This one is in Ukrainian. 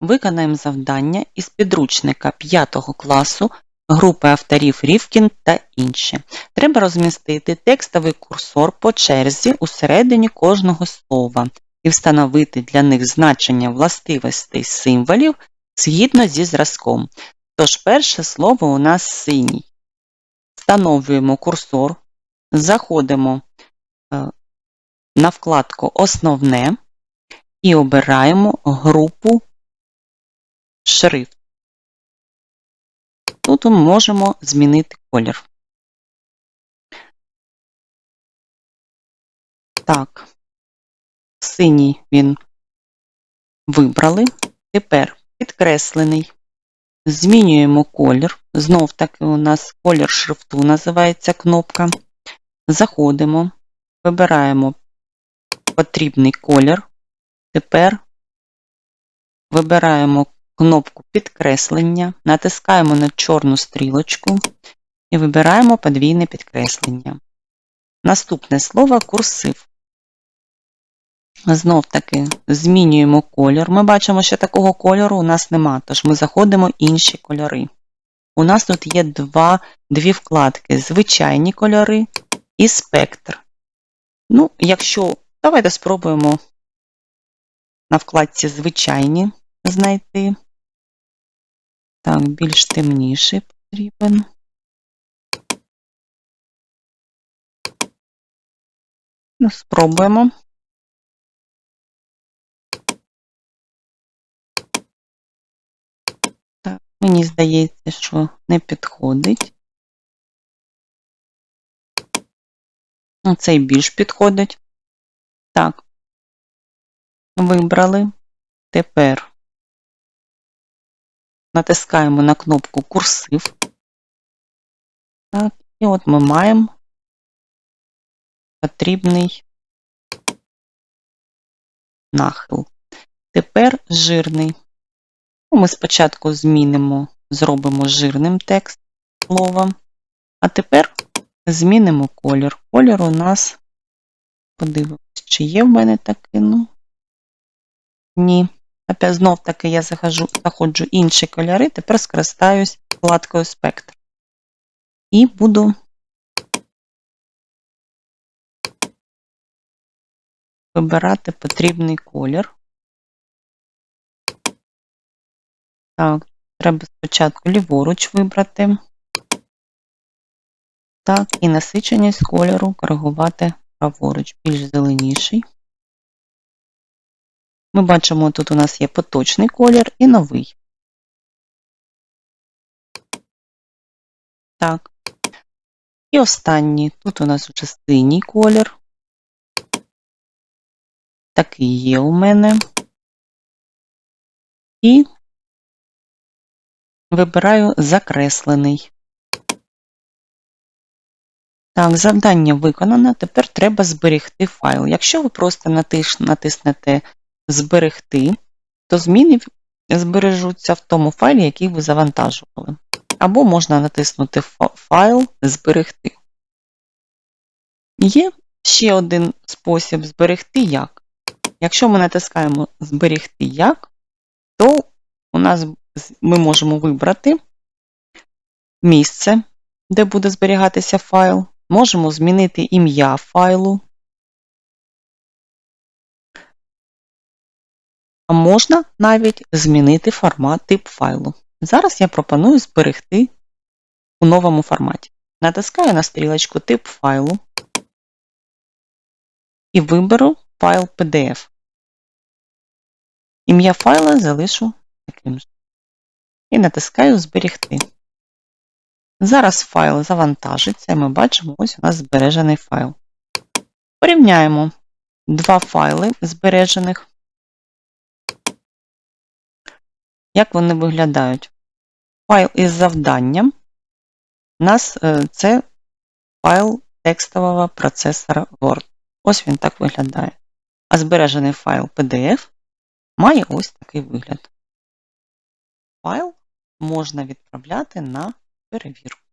Виконаємо завдання із підручника 5 класу групи авторів Рівкін та інші. Треба розмістити текстовий курсор по черзі у середині кожного слова і встановити для них значення властивостей символів згідно зі зразком. Тож перше слово у нас синій. Встановлюємо курсор, заходимо е, на вкладку Основне і обираємо групу шрифт. Тут ми можемо змінити колір. Так, синій він вибрали. Тепер підкреслений. Змінюємо колір. Знов таки у нас колір шрифту називається кнопка. Заходимо, вибираємо потрібний колір. Тепер вибираємо кнопку підкреслення, натискаємо на чорну стрілочку і вибираємо подвійне підкреслення. Наступне слово курсив. Знов таки змінюємо колір. Ми бачимо, що такого кольору у нас нема, тож ми заходимо інші кольори. У нас тут є два, дві вкладки: звичайні кольори і спектр. Ну, якщо, давайте спробуємо на вкладці звичайні знайти. Так, більш темніший потрібен. Ну, спробуємо. Так, мені здається, що не підходить. Ну, цей більш підходить. Так. Вибрали. Тепер натискаємо на кнопку Курсив. Так, і от ми маємо потрібний нахил. Тепер жирний. Ну, ми спочатку змінимо, зробимо жирним текст слова, а тепер змінимо колір. Колір у нас, подивимось, чи є в мене такий, ну, ні. Опять знов таки я захожу, заходжу інші кольори, тепер скористаюсь вкладкою спектр. І буду вибирати потрібний колір. Так, треба спочатку ліворуч вибрати. Так, і насиченість кольору коригувати праворуч, більш зеленіший. Ми бачимо, тут у нас є поточний колір і новий. Так. І останній. Тут у нас вже синій колір. Такий є у мене. І вибираю закреслений. Так, завдання виконано. Тепер треба зберегти файл. Якщо ви просто натиснете зберегти, то зміни збережуться в тому файлі, який ви завантажували. Або можна натиснути Файл Зберегти. Є ще один спосіб зберегти як. Якщо ми натискаємо Зберегти як, то у нас ми можемо вибрати місце, де буде зберігатися файл. Можемо змінити ім'я файлу. А можна навіть змінити формат тип файлу. Зараз я пропоную зберегти у новому форматі. Натискаю на стрілочку Тип файлу і виберу файл PDF. Ім'я файла залишу таким же. І натискаю Зберегти. Зараз файл завантажиться, і ми бачимо, ось у нас збережений файл. Порівняємо два файли збережених. Як вони виглядають? Файл із завданням. У нас е, це файл текстового процесора Word. Ось він так виглядає. А збережений файл PDF має ось такий вигляд. Файл можна відправляти на перевірку.